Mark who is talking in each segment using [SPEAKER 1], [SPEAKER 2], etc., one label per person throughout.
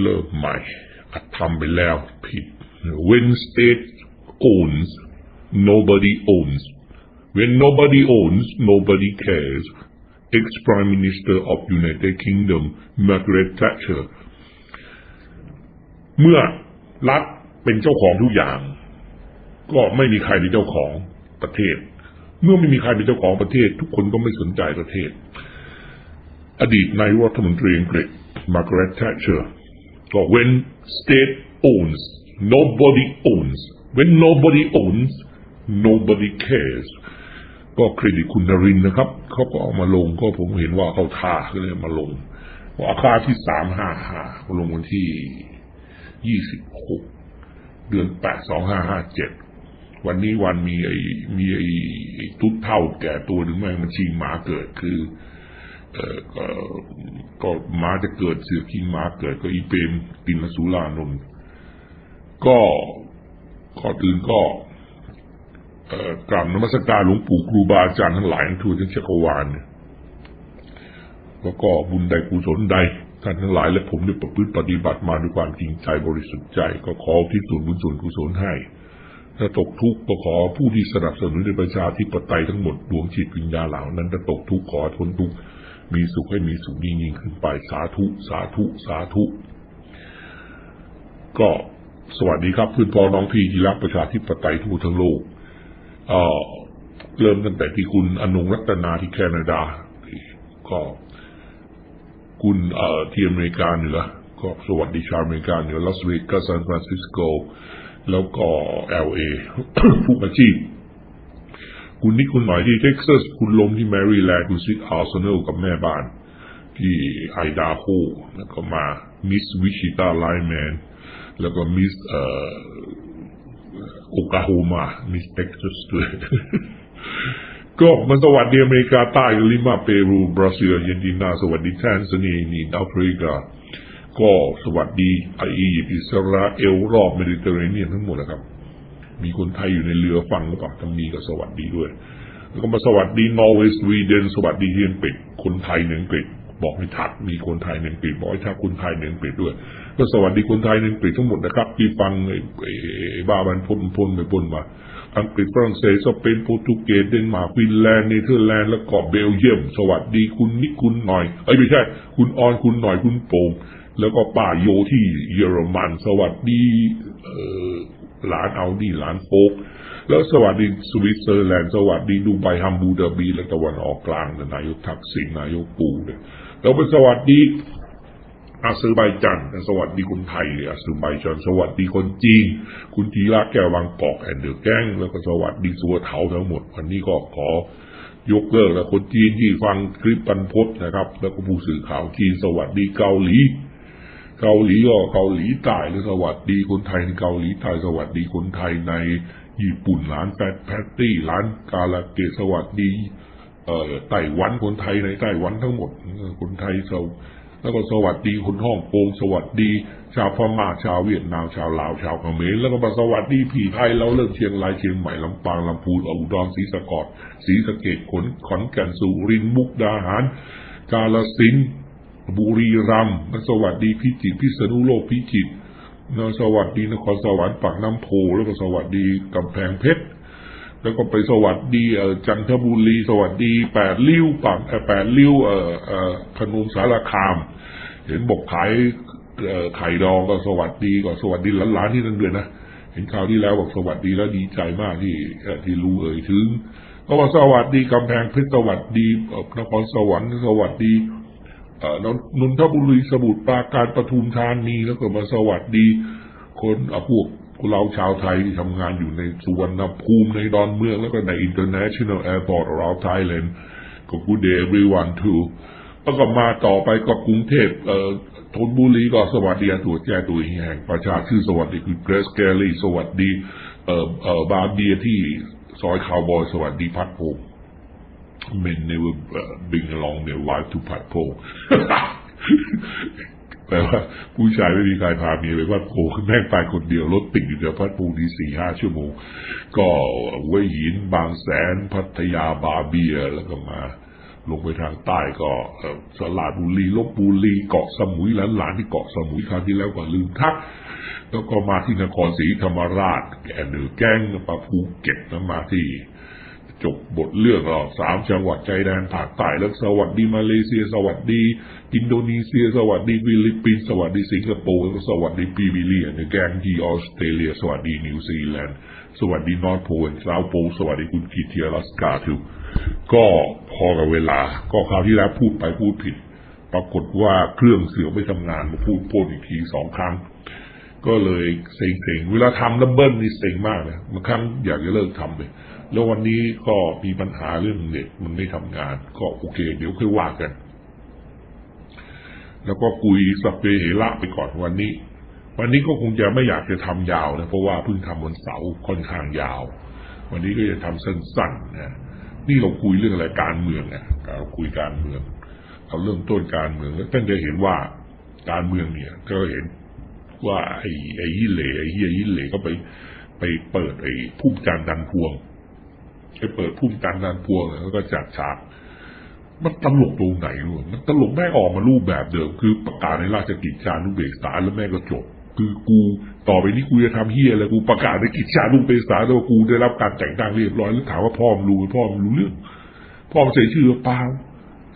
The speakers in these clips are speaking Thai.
[SPEAKER 1] เริ่มใหม่อะทำไปแล้วผิด when state owns nobody owns when nobody owns nobody cares ex prime minister of United Kingdom Margaret Thatcher เมื่อรัฐเป็นเจ้าของทุกอย่าง ก็ไม่มีใครเป็นเจ้าของประเทศ เมื่อไม่มีใครเป็นเจ้าของประเทศ ทุกคนก็ไม่สนใจประเทศ อดีตนายกรัฐมนตรีอังกฤษ Margaret Thatcher ก็ when state owns nobody owns when nobody owns nobody cares ก็เครดิตคุณนรินนะครับ เขาก็เอามาลงก็ผมเห็นว่าเขาท่าก็เลยมาลง ว่าคาที่สามห้าห้าลงวันที่ยี่สิบหกเดือนแปดสองห้าห้าเจ็ดวันนี้วันมีไอ้มีไอ้ตุ๊ดเท่าแก่ตัวหนึ่งแม่งมันชิงหมาเกิดคือ ก็ก็มาจะเกิดเสือกินหมาเกิดก็อีเปรมตินสุรานนท์ก็ก่อนอื่นก็เอ่อกราบนมัสการหลวงปู่ครูบาอาจารย์ทั้งหลายทั่วทั้งจักรวาลเนี่ยแล้วก็บุญใดกุศลใดท่านทั้งหลายและผมได้ประพฤติปฏิบัติมาด้วยความจริงใจบริสุทธิ์ใจ ก็ขอที่ส่วนบุญส่วนกุศลให้ ถ้าตกทุกข์ก็ขอผู้ที่สนับสนุนในประชาธิปไตยทั้งหมดดวงจิตวิญญาณเหล่านั้นถ้าตกทุกข์ขอทนทุกข์ มีสุขให้มีสุขยิ่งยิ่งขึ้นไปสาธุสาธุสาธุ ก็สวัสดีครับเพื่อนพ้องน้องพี่ที่รักประชาธิปไตยทั่วทั้งโลกเอ่อเริ่มตั้งแต่ที่คุณอนงรัตนาที่แคนาดา ก็ คุณเอ่อที่อเมริกาเหนือก็สวัสดีชาวอเมริกาเหนือลาสเวกัสซานฟรานซิสโก แล้วก็เอลเอทุกอาชีพ คุณนิกคุณหน่อยที่เท็กซัส คุณลมที่แมริแลนด์คุณซิกอาร์เซนอลกับแม่บ้าน ที่ไอดาโฮแล้วก็มามิสวิชิตาไลแมนแล้วก็มิสเอ่อโอกลาโฮมามิสเท็กซัสด้วยก็มันสวัสดีอเมริกาใต้ลิมาเปรูบราซิลเจนตินาสวัสดีแทนซาเนียนีแอฟริกาก็สวัสดีไออียิปต์อิสราเอลรอบเมดิเตอร์เรเนียนทั้งหมดนะครับ มีคนไทยอยู่ในเรือฟังหรือเปล่าถ้ามีก็สวัสดีด้วย แล้วก็มาสวัสดีนอร์เวย์สวีเดนสวัสดีที่อังกฤษคนไทยในอังกฤษบอกให้ทักมีคนไทยในอังกฤษบอกให้ทักคนไทยในอังกฤษด้วย ก็สวัสดีคนไทยในอังกฤษทั้งหมดนะครับที่ฟังไอ้บ้าบันพ่นพ่นไปพ่นมาอังกฤษฝรั่งเศสสเปนโปรตุเกสเดนมาร์กฟินแลนด์เนเธอร์แลนด์แล้วก็เบลเยียม สวัสดีคุณนิคุณหน่อยเอ้ยไม่ใช่ คุณออนคุณหน่อยคุณโป่งแล้วก็ป้าโยที่เยอรมัน สวัสดีเอ่อ หลานเอาดีหลานโฟกแล้วสวัสดีสวิตเซอร์แลนด์สวัสดีดูไบฮัมบูเดาบีและตะวันออกกลางนายกทักษิณนายกปูเนี่ยแล้วไปสวัสดีอาเซอร์ไบจันสวัสดีคนไทยอาเซอร์ไบจันสวัสดีคนจีน คุณทีละแก้ววังกอกแอนเดอร์แก้งแล้วก็สวัสดีสัวเถาทั้งหมด วันนี้ก็ขอยกเลิกแล้วคนจีนที่ฟังคลิปปันพจนะครับ แล้วก็ผู้สื่อข่าวจีนสวัสดีเกาหลี เกาหลีออกเกาหลีใต้หรือสวัสดีคนไทยในเกาหลีใต้สวัสดีคนไทยในญี่ปุ่นร้านแฟตแพตตี้ร้านกาลาเกะสวัสดี เอ่อไต้หวันคนไทยในไต้หวันทั้งหมดคนไทยเซาแล้วก็สวัสดีคนฮ่องกงสวัสดี ชาวพม่าชาวเวียดนามชาวลาวชาวเขมรแล้วก็มาสวัสดีผีไทยเราเริ่มเชียงรายเชียงใหม่ลำปางลำพูนอุดรศรีสะกดศรีสะเกดขนขอนแก่นสุรินทร์มุกดาหาร กาลสินธุ์ บุรีรัมย์สวัสดีพิจิตรพิษณุโลกพิจิตรแล้วสวัสดีนครสวรรค์ปากน้ำโพแล้วก็สวัสดีกำแพงเพชรแล้วก็ไปสวัสดีเอจันทบุรี สวัสดีแปดริ้วปากแปดริ้วเอ่อเอ่อพนมสารคาม เห็นบอกขายไข่ดองก็สวัสดีก็สวัสดีหลานๆที่นั่นด้วยนะเห็นข่าวที่แล้วบอกสวัสดีแล้วดีใจมากที่ที่รู้เอ่ยถึงก็ว่าสวัสดีกำแพงเพชรสวัสดีนครสวรรค์สวัสดี นนนนทบุรีสมุทรปราการปทุมธานีแล้วก็มาสวัสดี คนพวกเราชาวไทยที่ทำงานอยู่ในสุวรรณภูมิในดอนเมือง แล้วก็ใน international airport around Thailand ก็ good day everyone too แล้วก็มาต่อไปก็กรุงเทพเอ่อธนบุรีก็สวัสดีตัวแจ้ตัวแห่งประชาชื่อสวัสดีคือเกรสแกลลี่สวัสดีเอ่อเอ่อบาร์เบียที่ซอยคาวบอยสวัสดีพัดพงษ์ men never uh, bring along their wife to พัดพงแปลว่าผู้ชายไม่มีใครพาเมียไปพัดโพแม่งไปคนเดียวรถติดอยู่แถวพัดโพดีสี่ห้าชั่วโมง ก็หัวหินบางแสนพัทยาบาเบียแล้วก็มาลงไปทางใต้ก็เอ่อสระบุรีลบบุรีเกาะสมุยหลานๆที่เกาะสมุยคราวที่แล้วก็ลืมทัก แล้วก็มาที่นครศรีธรรมราชแกเหนือแก้งมาภูเก็ตแล้วมาที่ จบบทเรื่องเราสามจังหวัดชายแดนภาคใต้แล้วสวัสดีมาเลเซีย สวัสดี อินโดนีเซีย สวัสดีฟิลิปปินส์สวัสดีสิงคโปร์ก็สวัสดีปีวิเลียนแกงที่ออสเตรเลีย สวัสดีนิวซีแลนด์สวัสดีนอร์ทโพลเซาโพลสวัสดีคุณกิตเทียรัสกาทูก็พอกับเวลา ก็คราวที่แล้วพูดไปพูดผิด ปรากฏว่าเครื่องเสียงไม่ทำงานมาพูดโพดอีกทีสองครั้งก็เลยเซ็งๆ เวลาทำแล้วเบิ้ลนี่เซ็งมากเลยบางครั้งอยากจะเลิกทำเลย แล้ววันนี้ก็มีปัญหาเรื่องเน็ตมันไม่ทำงาน ก็โอเค เดี๋ยวค่อยว่ากัน แล้วก็คุยสเปเหระไปก่อนวันนี้ วันนี้ก็คงจะไม่อยากจะทำยาวนะ เพราะว่าเพิ่งทำวันเสาร์ค่อนข้างยาว วันนี้ก็จะทำสั้นๆนะนี่เราคุยเรื่องอะไรการเมืองนะเราคุยการเมืองเราเริ่มต้นการเมืองแล้วท่านจะเห็นว่าการเมืองเนี่ย ก็เห็นว่าไอ้ไอ้ยี่เหล่ไอ้เฮียยี่เหล่ก็ไปไปเปิดไอ้พุ่มจันทร์ดันพวง ไปเปิดพุ่มจันทร์ดันพวงแล้วก็จัดฉากมันตลกตรงไหนวะมันตลกแม่ออกมารูปแบบเดิม คือประกาศในราชกิจจานุเบกษาแล้วแม่ก็จบ คือกูต่อไปนี้กูจะทำเฮียอะไรกูประกาศในกิจจานุเบกษาแล้วว่ากูได้รับการแต่งตั้งเรียบร้อยแล้วถามว่าพ่อมรู้ไหมพ่อมรู้เรื่องพ่อมเสียชื่อเปล่า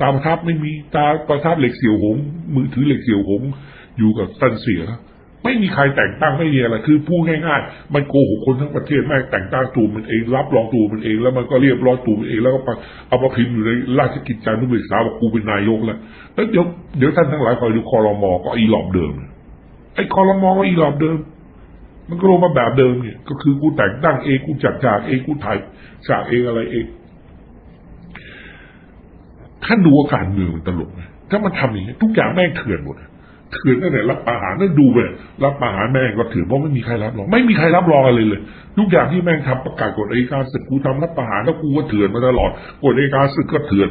[SPEAKER 1] ตาประทับไม่มีตาประทับเหล็กเสียวหงมือถือเหล็กเสียวหงอยู่กับตันเสีย ไม่มีใครแต่งตั้งไม่มีอะไรคือพูดง่ายๆมันโกหกคนทั้งประเทศแม่แต่งตั้งตัวมันเอง รับรองตัวมันเองแล้วมันก็เรียบร้อยตัวมันเองแล้วก็ไปเอามาพิมพ์อยู่ในราชกิจจานุเบกษาบอกกูเป็นนายกแล้วแล้วเดี๋ยวเดี๋ยวท่านทั้งหลายคอยดูคอรมอก็อีหลอบเดิมไอ้คอรมอก็อีหลอบเดิม มันก็ลงมาแบบเดิมเนี่ย ก็คือกูแต่งตั้งเองกูจัดฉากเองกูถ่ายฉากเองอะไรเองท่านดูว่าการเมืองมันตลกไหมถ้ามันทำอย่างนี้ทุกอย่างแม่งเถื่อนหมดเถื่อนตั้งแต่รับประหารนั่นดูไปรับประหารแม่งก็ถือเพราะไม่มีใครรับรองไม่มีใครรับรองอะไรเลย ทุกอย่างที่แม่งทำประกาศกฎอัยการศึกกูทำรับประหารแล้วกูก็เถื่อนมาตลอดกฎอัยการศึกก็เถื่อน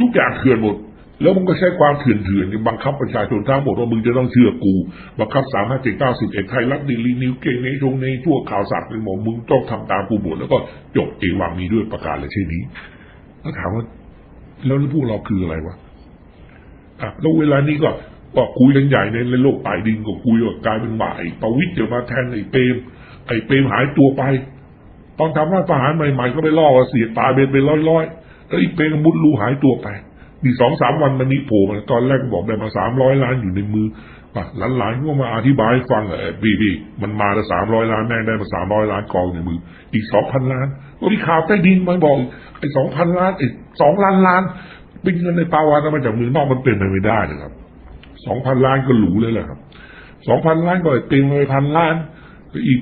[SPEAKER 1] ทุกอย่างเถื่อนหมด แล้วมึงก็ใช้ความเถื่อนเถื่อนบังคับประชาชนทั้งหมดว่ามึงจะต้องเชื่อกูบังคับสามห้าเจ็ดเก้าสิบเอ็ดไทยรัฐดีลีนิวเกงในชงในทั่วข่าวสารเป็นหมดมึงต้องทำตามกูหมดแล้วก็จบเอวังมีด้วยประกาศอะไรเช่นนี้แล้วถามว่าแล้วพวกเราคืออะไรวะอะแล้วเวลานี้ก็ ก็คุยกันใหญ่ในในโลกป่ายดินก็คุยว่ากลายเป็นหมายประวิตรจะมาแทนไอ้เปรมไอ้เปรมหายตัวไปตอนทำรัฐประหารใหม่ๆก็ไปล่อว่าเสียตายเป็นเป็นร้อยๆแล้วไอ้เปรมมุดรูหายตัวไปนี่สองสามวันมันนี้โผล่มาตอนแรกบอกได้มาสามร้อยล้านอยู่ในมือป่ะหลานๆก็มาอธิบายฟังเออพี่พี่มันมาแต่สามร้อยล้านแม่งได้มาสามร้อยล้านกองในมือ อีกสองพันล้านก็มีข่าวใต้ดินมาบอกไอ้สองพันล้านไอ้สองล้านล้านเป็นเงินในปาวานมาจากมือนอกมันเป็นไปไม่ได้เลยครับ สองพันล้านก็หรูเลยแหละครับสองพันล้านก็เต็มไปพันล้านก็อีก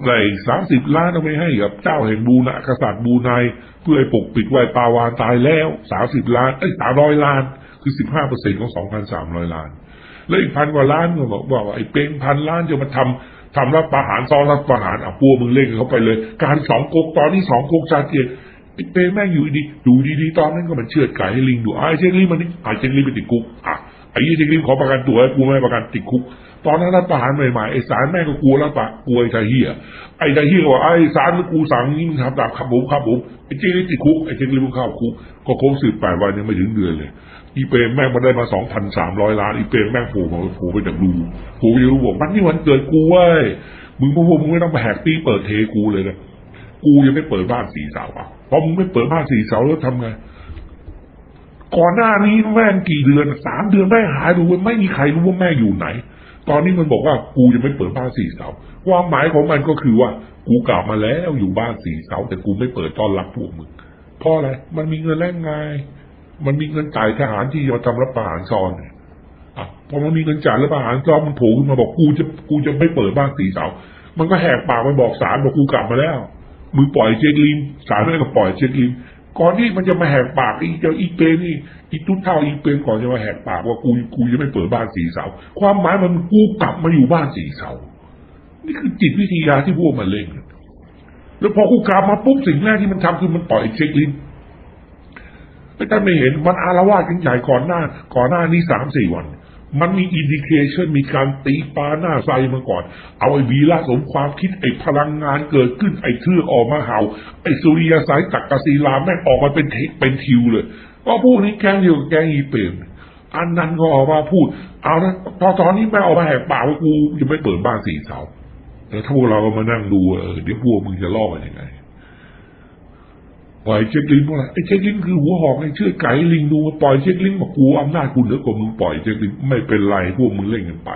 [SPEAKER 1] อะไรสามสิบล้านเอาไปให้กับเจ้าแห่งบูนะกษัตริย์บูไนเพื่อให้ปกปิดไว้ปาวานตายแล้วสามสิบล้านเอ้สามร้อยล้าน คือสิบห้าเปอร์เซ็นของสองพันสามร้อยล้าน แล้วอีกพันกว่าล้านก็บอกว่าไอ้เป็นพันล้านจะมาทำทำรัฐประหารซ้อนรัฐประหารอะปัวมึงเล่นเข้าไปเลย การสองก๊กตอนนี้สองก๊กชาติเกียไอ้เป้แม่งอยู่ดีดูดีๆตอนนั้นก็มันเชือดไก่ให้ลิงดูไอ้เจงลิงมันนี่ไอ้เจงลิงไปติดคุกอะ ไอ้ยี่เจงลิงขอประกันตัวให้กูไม่ประกันติดคุก ตอนนั้นรัฐประหารใหม่ๆไอ้สารแม่ก็กลัวแล้วปะกลัวไอ้ชายเฮียไอ้ชายเฮียก็บอกไอ้สารกูสั่งนี่มึงทำตามคำผมคำผมไอ้เจงลิงติดคุกไอ้เจงลิงมึงเข้าคุกก็ครบสิบแปดวันยังไม่ถึงเดือนเลยอีเปแม่งมาได้มาสองพันสามร้อยล้านอีเปแม่งโผล่มาโผล่ไปจากรูโผล่ไปจากรูบอกมันนี่วันเกิดกูเว้ยมึงพวกมึงไม่ต้องมาแหกตีเปิดเทกูเลยนะกูยังไม่เปิดบ้านสีเสาอะพอมึงไม่เปิดบ้านสีเสาแล้วทำไง ก่อนหน้านี้แม่งกี่เดือนสามเดือนแม่งหายดูไม่มีใครรู้ว่าแม่อยู่ไหน ตอนนี้มันบอกว่ากูยังไม่เปิดบ้านสี่เสาความหมายของมันก็คือว่า กูกลับมาแล้วอยู่บ้านสี่เสาแต่กูไม่เปิดต้อนรับพวกมึงเพราะอะไรมันมีเงินแรงไงมันมีเงินจ่ายทหารที่จะทำรับประหารซ้อนอะพอมันมีเงินจ่ายรับประหารซ้อนมันโผล่ขึ้นมาบอกกูจะกูจะไม่เปิดบ้านสี่เสามันก็แหกปากมันบอกสารบอกกูกลับมาแล้วมือปล่อยเจคลินสารแม่ก็ปล่อยเจคลิน ก่อนที่มันจะมาแหกปากอีเจ้าอีเปนี่อีตุ้เท่าอีเปรมก่อนจะมาแหกปากว่ากูกูจะไม่เปิดบ้านสีเสาความหมายมันกูกลับมาอยู่บ้านสีเสานี่คือจิตวิทยาที่พวกมันเล่นแล้วพอกูกลับมาปุ๊บสิ่งแรกที่มันทำคือมันปล่อยเจคลินไม่ท่านไม่เห็นมันอารวาสกันใหญ่ก่อนหน้า ก่อนหน้านี้สามสี่วัน มันมีอินดิเคชันมีการตีปลาหน้าใสมาก่อน เอาไอ้วีระสมความคิดไอ้พลังงานเกิดขึ้นไอ้เครื่องออกมาเห่า ไอ้สุริยสายตักกศิลาแม่งออกมาเป็นเทเป็นทิวเลยก็พวกนี้แกงเดียวกับแกงอีเปรมอันนั้นก็ออกมาพูด เอาละตอนตอนนี้แม่ออกมาแหกปากว่ากูยังไม่เปิดบ้านสี่เสาแล้วถ้าพวกเราก็มานั่งดูเออเดี๋ยวพวกมึงจะล่อกันยังไง ปล่อยเช็คลิงก์ว่าไอ้เช็คลิงก์คือหัวหอกไอ้เชื่อไก่ลิงดูมาปล่อยเช็คลิงก์บอกกูอำนาจกูเหนือกว่ามึงปล่อยเช็คลิงก์ไม่เป็นไรพวกมึงเล่นกันไป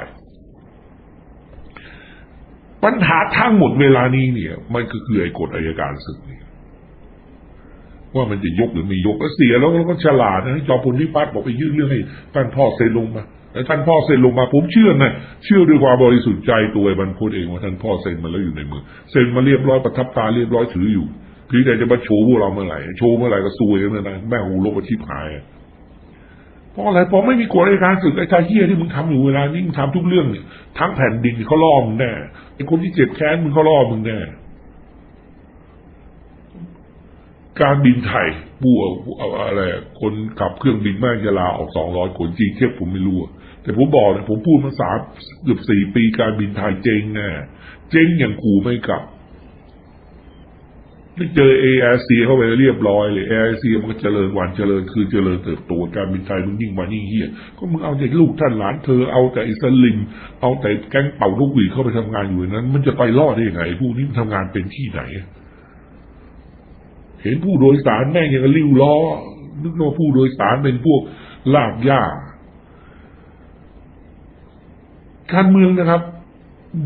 [SPEAKER 1] ปัญหาทั้งหมดเวลานี้เนี่ย มันก็คือไอ้กฎอายการศึกเนี่ยว่ามันจะยกหรือไม่ยกแล้วเสียแล้วแล้วก็ฉลาดนะจอมพลนิพัฒน์บอกไปยื่นเรื่องให้ท่านพ่อเซ็นลงมาแล้วท่านพ่อเซ็นลงมาผมเชื่อนะเชื่อด้วยความบริสุทธิ์ใจตัวไอ้บรรพตเองว่าท่านพ่อเซ็นมาแล้วอยู่ในมือเซ็นมาเรียบร้อยประทับตาเรียบร้อยถืออยู่ พี่แต่จะมาโชว์พวกเราเมื่อไหร่โชว์เมื่อไหร่ก็ซวยกันเมื่อนั้นแม่หูลบอาชีพหายอะเพราะอะไรเพราะไม่มีกฎอัยการศึกไอ้ชายเฮียที่มึงทำอยู่เวลานี้มึงทำทุกเรื่องเนี่ยทั้งแผ่นดินเขาล่อมึงแน่ไอ้คนที่เจ็บแค้นมึงเขาล่อมึงแน่การบินไทยบัวอะไรคนขับเครื่องบินแม่งจะลาออกสองร้อยคนจริงเทียบผมไม่รู้แต่ผมบอกนะผมพูดมาสามเกือบสี่ปีการบินไทยเจ๊งแน่เจ๊งอย่างกูไม่กลับ เจอ AIC เข้าไปเรียบร้อยเลย AIC มันก็เจริญวันเจริญคือเจริญเติบโตการบินไทยมันยิ่งมายิ่งเฮียก็มึงเอาแต่ลูกท่านหลานเธอเอาแต่อิสลิม เอาแต่แก๊งเป่าลูกหวีเข้าไปทำงานอยู่นั้น มันจะไปรอดได้ยังไงพวกนี้มันทำงานเป็นที่ไหน เห็นผู้โดยสารแม่งยังริ้วล้อ นึกว่าผู้โดยสารเป็นพวกลากย่าการเมืองนะครับ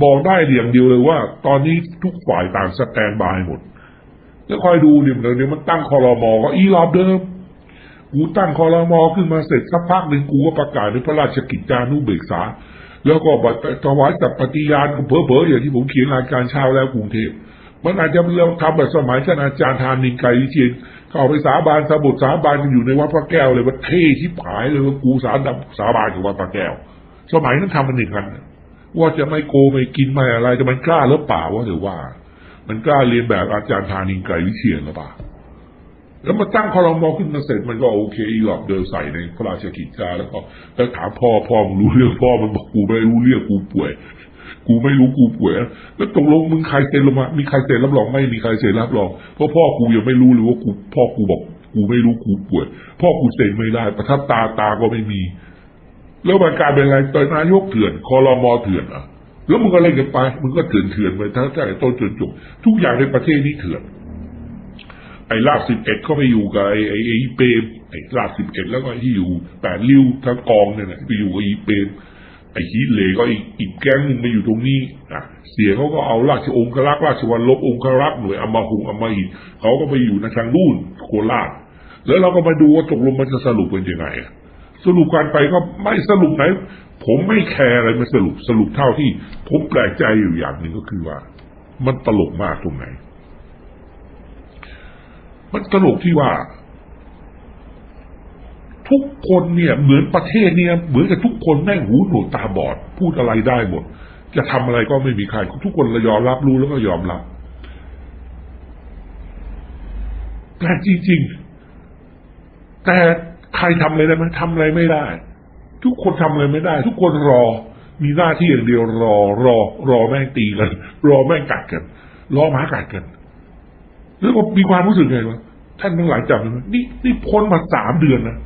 [SPEAKER 1] บอกได้อย่างเดียวเลยว่า ตอนนี้ทุกฝ่ายต่างสแตนบายหมด แล้วคอยดูดิเดี๋ยวมันตั้งคอรมอก็อีรอบเดิม กูตั้งคอรมอขึ้นมาเสร็จสักพักหนึ่งกูก็ประกาศในพระราชกิจจานุเบกษา แล้วก็บัตรถวายจับปฏิญาณเผลอๆอย่างที่ผมเขียนรายการเช้าแล้วกรุงเทพมันอาจจะเราทำแบบสมัยท่านอาจารย์ธานินไกรวิเชียนเข้าไปสาบานสาบทสาบานกันอยู่ในวัดพระแก้วเลยว่าเท่ที่ผายเลยว่ากูสาดับสาบานกับวัดพระแก้ว สมัยนั้นทำมันหนึ่งกัน ว่าจะไม่โกไม่กินไม่อะไรแต่มันกล้าหรือเปล่าว่าเถอว่า มันกล้าเรียนแบบอาจารย์ธานินไกรวิเชียนหรือเปล่าแล้วมาตั้งคอรมอขึ้นมาเสร็จมันก็โอเคอีหลอบเดินใส่ในพระราชกิจจาแล้วก็แล้วถามพ่อพ่อมึงรู้เรื่องพ่อมันบอกกูไม่รู้เรื่องกูป่วย กูไม่รู้กูป่วยแล้วตกลงมึงใครเซ็นลงมามีใครเซ็นรับรองไม่มีใครเซ็นรับรองเพราะพ่อกูยังไม่รู้เลยว่ากูพ่อกูบอก กูไม่รู้กูป่วย พ่อกูเซ็นไม่ได้ ประทับตาตาก็ไม่มี แล้วมันกลายเป็นอะไรตอนนายกเถื่อนคอรมอเถื่อนอะ แล้วมึงก็เล่นกันไปมึงก็เถื่อนเถื่อนไปทั้งแต่ต้นจนจบทุกอย่างในประเทศนี้เถื่อนไอ้ลาบสิบเอ็ดก็ไปอยู่กับไอ้ไอ้ไอ้เปรมไอ้ลาบสิบเอ็ดแล้วก็ไอ้ที่อยู่แปดริ้วทั้งกองเนี่ยนะไปอยู่กับไอ้เปรมไอ้ฮีเลก็อีกอีกแก๊งนึงมาอยู่ตรงนี้อะเสียเขาก็เอาราชองครักษ์ราชวัลลบองครักษ์หน่วยอมาหุงอมาหิตเขาก็ไปอยู่ในทางนู่นโคราชแล้วเราก็มาดูว่าตกลงมันจะสรุปเป็นยังไงสรุปการไปก็ไม่สรุปไหน ผมไม่แคร์อะไรมาสรุปสรุปเท่าที่ผมแปลกใจอยู่อย่างหนึ่งก็คือว่า มันตลกมากตรงไหน มันตลกที่ว่า ทุกคนเนี่ย เหมือนประเทศเนี่ย เหมือนกับทุกคนแม่งหูหนวกตาบอด พูดอะไรได้หมด จะทำอะไรก็ไม่มีใคร ทุกคนยอมรับรู้แล้วก็ยอมรับแต่จริงๆแต่ใครทำอะไรได้ไหมทำอะไรไม่ได้ ทุกคนทำอะไรไม่ได้ ทุกคนรอ มีหน้าที่อย่างเดียวรอ รอ รอแม่งตีกัน รอแม่งกัดกัน รอหมากัดกัน แล้วก็มีความรู้สึกไงวะท่านทั้งหลายจำได้ไหมนี่นี่พ้นมาสามเดือนนะ